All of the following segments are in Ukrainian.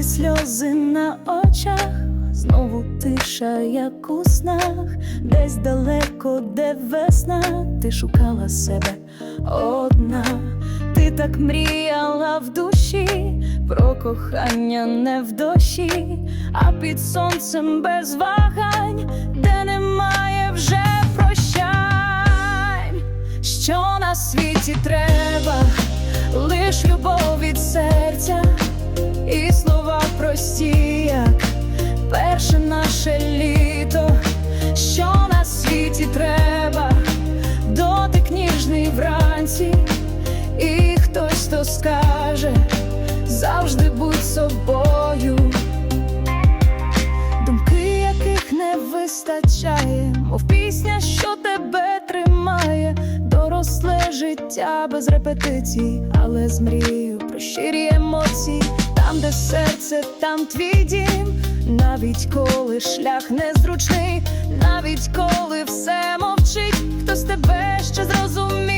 сльози на очах, знову тиша, як у снах, десь далеко, де весна, ти шукала себе одна, ти так мріяла в душі, про кохання не в дощі, а під сонцем без вагань, де немає вже прощань, що на світі треба, лиш любов від серця і слова хтось то скаже, завжди будь собою. Думки, яких не вистачає, мов пісня, що тебе тримає, доросле життя без репетицій, але з мрією про щирі емоції, там, де серце, там твій дім, навіть коли шлях незручний, навіть коли все мовчить, хтось тебе ще зрозуміє,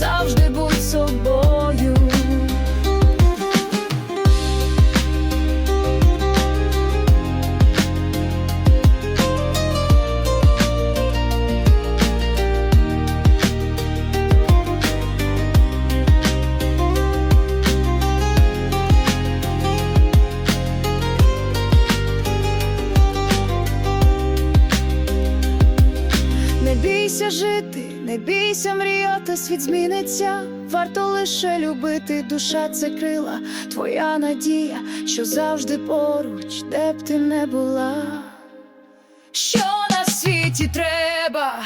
завжди будь собою. Бійся жити, не бійся мріяти, світ зміниться. Варто лише любити, душа це крила, твоя надія, що завжди поруч, де б ти не була. Що на світі треба?